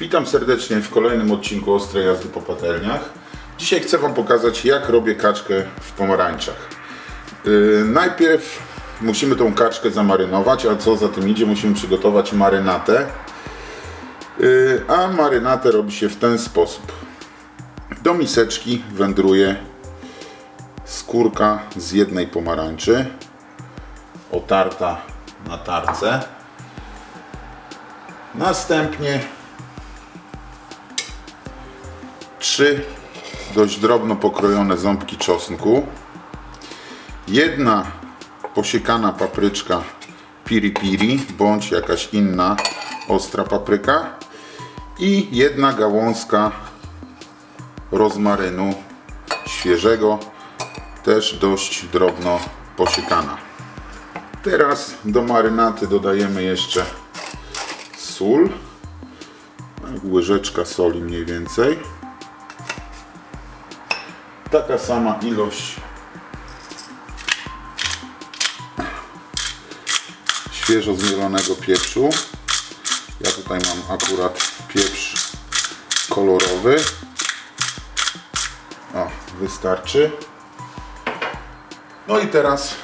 Witam serdecznie w kolejnym odcinku Ostrej Jazdy po patelniach. Dzisiaj chcę Wam pokazać jak robię kaczkę w pomarańczach. Yy, najpierw musimy tą kaczkę zamarynować, a co za tym idzie musimy przygotować marynatę. Yy, a marynatę robi się w ten sposób. Do miseczki wędruje skórka z jednej pomarańczy otarta na tarce. Następnie trzy dość drobno pokrojone ząbki czosnku, jedna posiekana papryczka piri piri bądź jakaś inna ostra papryka i jedna gałązka rozmarynu świeżego, też dość drobno posiekana. Teraz do marynaty dodajemy jeszcze sól, łyżeczka soli mniej więcej. Taka sama ilość świeżo zmielonego pieprzu. Ja tutaj mam akurat pieprz kolorowy. O, wystarczy. No i teraz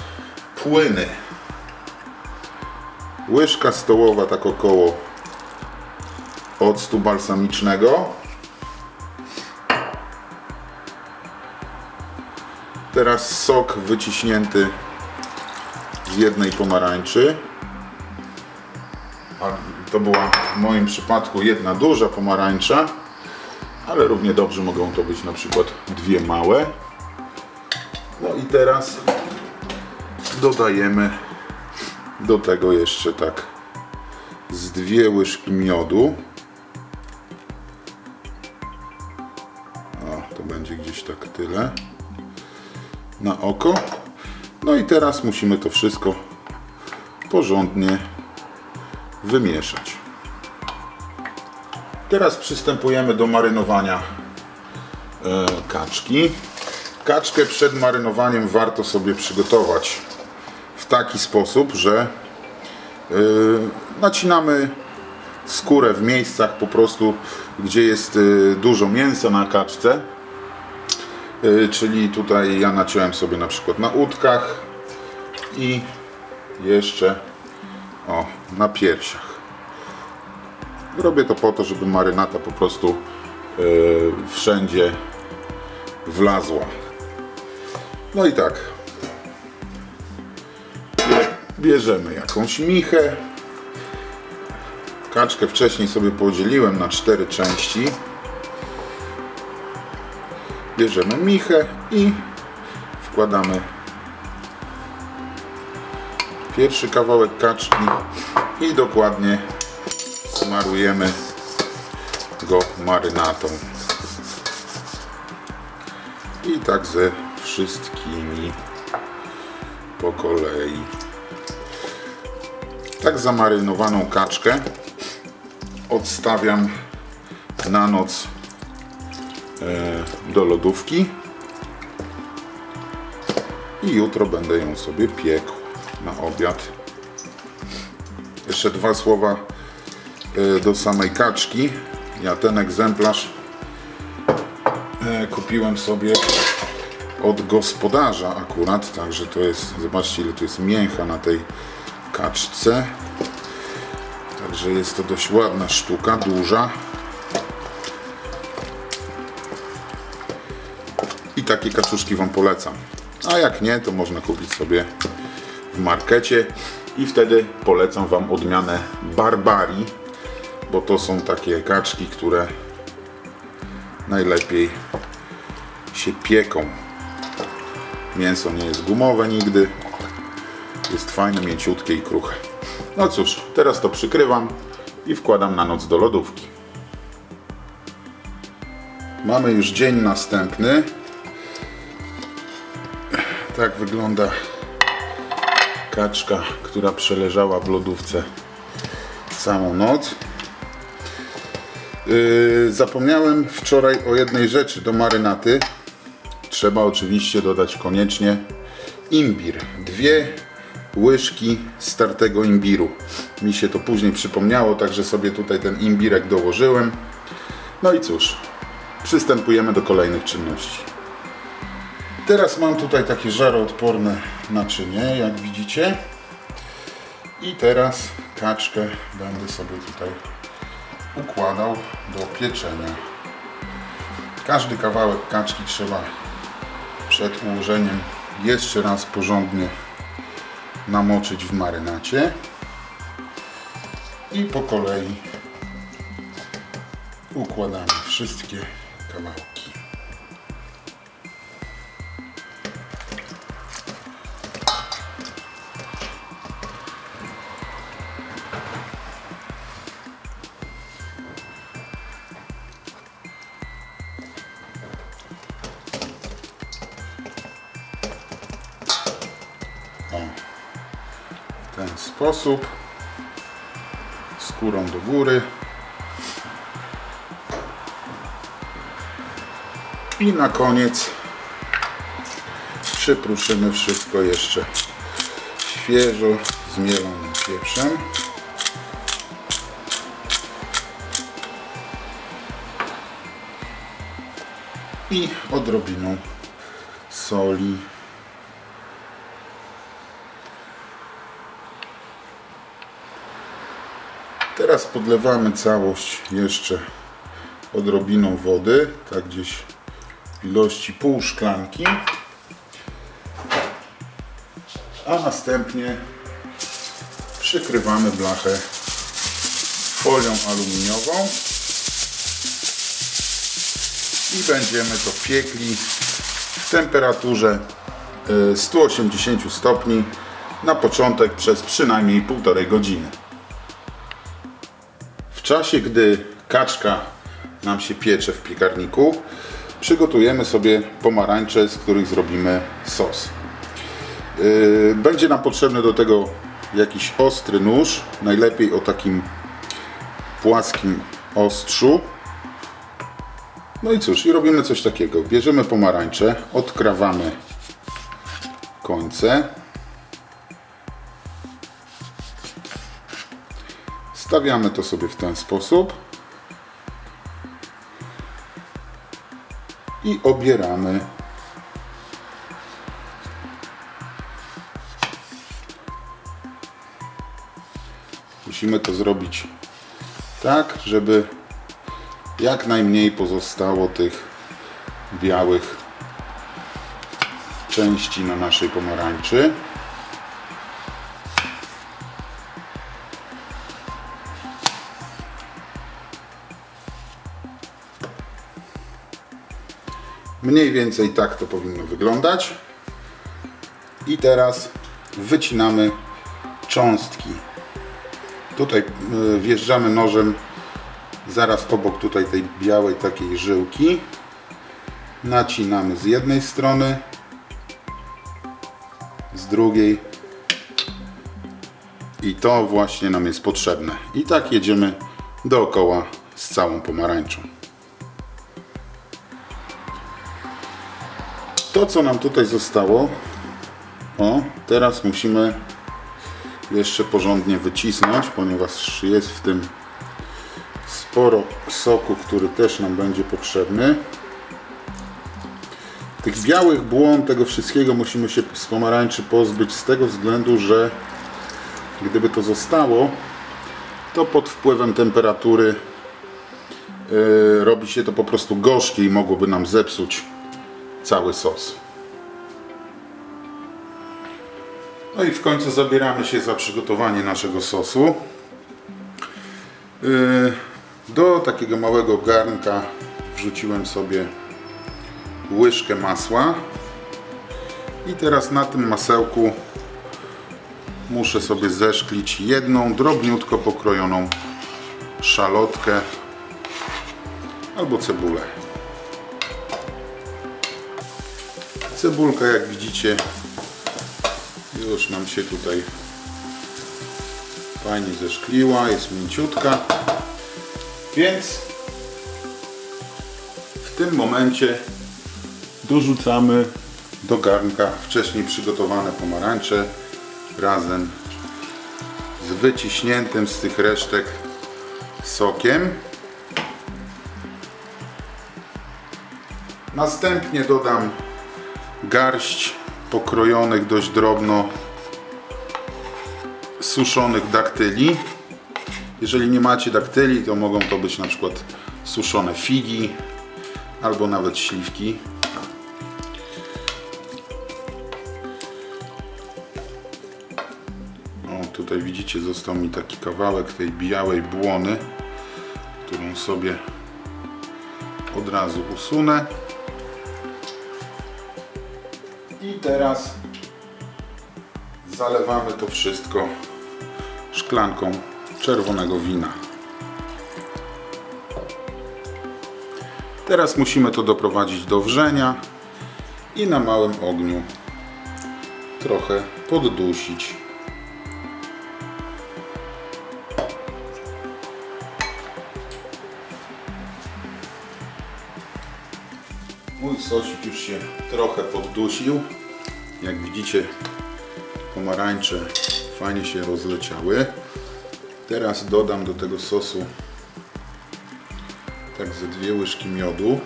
płyny. Łyżka stołowa tak około octu balsamicznego. Teraz sok wyciśnięty z jednej pomarańczy. To była w moim przypadku jedna duża pomarańcza, ale równie dobrze mogą to być na przykład dwie małe. No i teraz dodajemy do tego jeszcze tak z dwie łyżki miodu. Na oko. No i teraz musimy to wszystko porządnie wymieszać. Teraz przystępujemy do marynowania e, kaczki. Kaczkę przed marynowaniem warto sobie przygotować w taki sposób, że yy, nacinamy skórę w miejscach po prostu, gdzie jest yy, dużo mięsa na kaczce. Yy, czyli tutaj ja naciąłem sobie na przykład na udkach i jeszcze o, na piersiach. Robię to po to, żeby marynata po prostu yy, wszędzie wlazła. No i tak. Bierzemy jakąś michę. Kaczkę wcześniej sobie podzieliłem na cztery części. Bierzemy michę i wkładamy pierwszy kawałek kaczki i dokładnie smarujemy go marynatą. I tak ze wszystkimi po kolei. Tak zamarynowaną kaczkę odstawiam na noc do lodówki i jutro będę ją sobie piekł na obiad. Jeszcze dwa słowa e, do samej kaczki. Ja ten egzemplarz e, kupiłem sobie od gospodarza akurat, także to jest, zobaczcie ile to jest mięcha na tej kaczce. Także jest to dość ładna sztuka, duża. Takie kaczuszki Wam polecam. A jak nie, to można kupić sobie w markecie. I wtedy polecam Wam odmianę Barbarii, bo to są takie kaczki, które najlepiej się pieką. Mięso nie jest gumowe nigdy. Jest fajne, mięciutkie i kruche. No cóż, teraz to przykrywam i wkładam na noc do lodówki. Mamy już dzień następny. Tak wygląda kaczka, która przeleżała w lodówce całą noc. Yy, zapomniałem wczoraj o jednej rzeczy do marynaty. Trzeba oczywiście dodać koniecznie imbir. Dwie łyżki startego imbiru. Mi się to później przypomniało, także sobie tutaj ten imbirek dołożyłem. No i cóż, przystępujemy do kolejnych czynności. Teraz mam tutaj takie żaroodporne naczynie, jak widzicie. I teraz kaczkę będę sobie tutaj układał do pieczenia. Każdy kawałek kaczki trzeba przed ułożeniem jeszcze raz porządnie namoczyć w marynacie i po kolei układamy wszystkie kawałki. Sposób. Skórą do góry. I na koniec przypruszymy wszystko jeszcze świeżo zmielonym pieprzem. I odrobiną soli Teraz podlewamy całość jeszcze odrobiną wody, tak gdzieś w ilości pół szklanki. A następnie przykrywamy blachę folią aluminiową i będziemy to piekli w temperaturze y, 180 stopni na początek przez przynajmniej półtorej godziny. Czasie, gdy kaczka nam się piecze w piekarniku, przygotujemy sobie pomarańcze, z których zrobimy sos. Yy, Będzie nam potrzebny do tego jakiś ostry nóż, najlepiej o takim płaskim ostrzu. No i cóż, i robimy coś takiego. Bierzemy pomarańcze, odkrawamy końce. Stawiamy to sobie w ten sposób. I obieramy Musimy to zrobić tak, żeby jak najmniej pozostało tych białych części na naszej pomarańczy. Mniej więcej tak to powinno wyglądać. I teraz wycinamy cząstki. Tutaj y, wjeżdżamy nożem zaraz obok tutaj tej białej takiej żyłki. Nacinamy z jednej strony, z drugiej. I to właśnie nam jest potrzebne. I tak jedziemy dookoła z całą pomarańczą. To co nam tutaj zostało, o, teraz musimy jeszcze porządnie wycisnąć, ponieważ jest w tym sporo soku, który też nam będzie potrzebny. Tych białych błon, tego wszystkiego musimy się z pomarańczy pozbyć z tego względu, że gdyby to zostało, to pod wpływem temperatury yy, robi się to po prostu gorzkie i mogłoby nam zepsuć cały sos. No i w końcu zabieramy się za przygotowanie naszego sosu. Yy, Do takiego małego garnka wrzuciłem sobie łyżkę masła. I teraz na tym masełku muszę sobie zeszklić jedną drobniutko pokrojoną szalotkę albo cebulę. Cebulka jak widzicie już nam się tutaj fajnie zeszkliła, jest mięciutka. Więc w tym momencie dorzucamy do garnka wcześniej przygotowane pomarańcze razem z wyciśniętym z tych resztek sokiem. Następnie dodam garść pokrojonych dość drobno suszonych daktyli. Jeżeli nie macie daktyli, to mogą to być na przykład suszone figi albo nawet śliwki. O, tutaj widzicie, został mi taki kawałek tej białej błony, którą sobie od razu usunę. Teraz zalewamy to wszystko szklanką czerwonego wina. Teraz musimy to doprowadzić do wrzenia i na małym ogniu trochę poddusić. Mój sosik już się trochę poddusił. Jak widzicie, pomarańcze fajnie się rozleciały. Teraz dodam do tego sosu tak ze dwie łyżki miodu.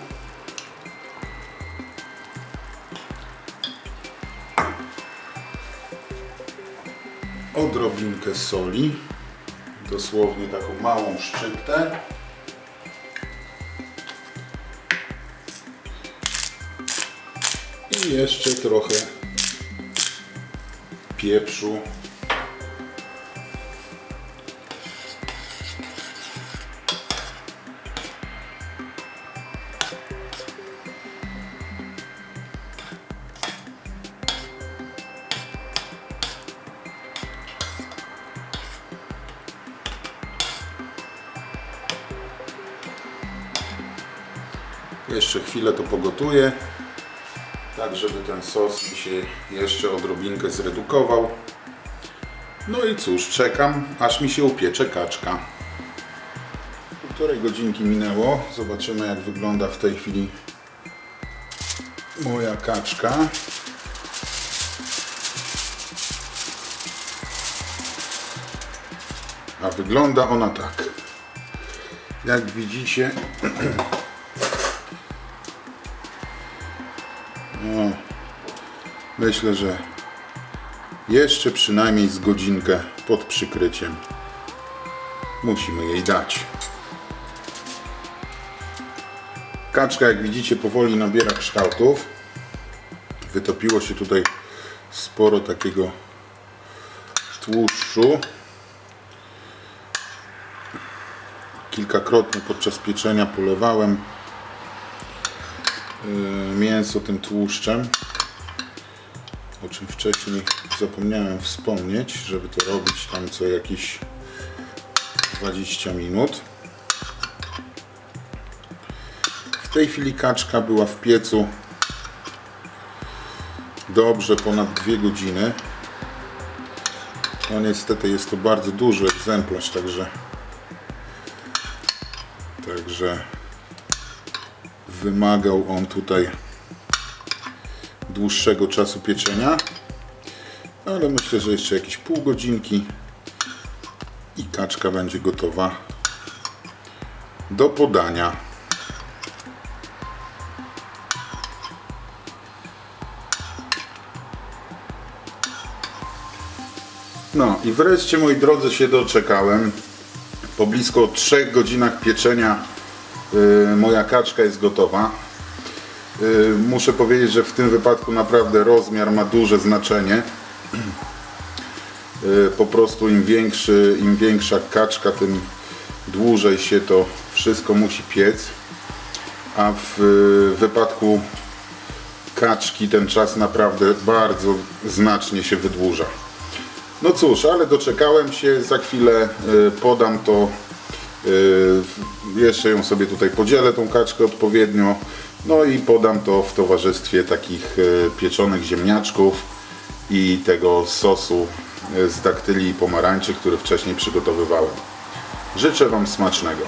Odrobinkę soli, dosłownie taką małą szczyptę. I jeszcze trochę pieprzu. Jeszcze chwilę to pogotuję, tak żeby ten sos mi się jeszcze odrobinkę zredukował. No i cóż, czekam aż mi się upiecze kaczka. Półtorej godzinki minęło. Zobaczymy jak wygląda w tej chwili moja kaczka. A wygląda ona tak. Jak widzicie, no, myślę, że jeszcze przynajmniej z godzinkę pod przykryciem musimy jej dać. Kaczka, jak widzicie, powoli nabiera kształtów. Wytopiło się tutaj sporo takiego tłuszczu. Kilkakrotnie podczas pieczenia polewałem mięso tym tłuszczem, o czym wcześniej zapomniałem wspomnieć, żeby to robić tam co jakieś 20 minut. W tej chwili kaczka była w piecu dobrze ponad 2 godziny. No niestety jest to bardzo duży egzemplarz, także także wymagał on tutaj dłuższego czasu pieczenia ale myślę, że jeszcze jakieś pół godzinki i kaczka będzie gotowa do podania. No i wreszcie moi drodzy się doczekałem. Po blisko 3 godzinach pieczenia moja kaczka jest gotowa. Yy, muszę powiedzieć, że w tym wypadku naprawdę rozmiar ma duże znaczenie. Yy, po prostu im większy, im większa kaczka, tym dłużej się to wszystko musi piec. A w wypadku kaczki ten czas naprawdę bardzo znacznie się wydłuża. No cóż, ale doczekałem się, za chwilę y, podam to, y, jeszcze ją sobie tutaj podzielę, tą kaczkę odpowiednio, no i podam to w towarzystwie takich y, pieczonych ziemniaczków i tego sosu z daktyli i pomarańczy, który wcześniej przygotowywałem. Życzę Wam smacznego.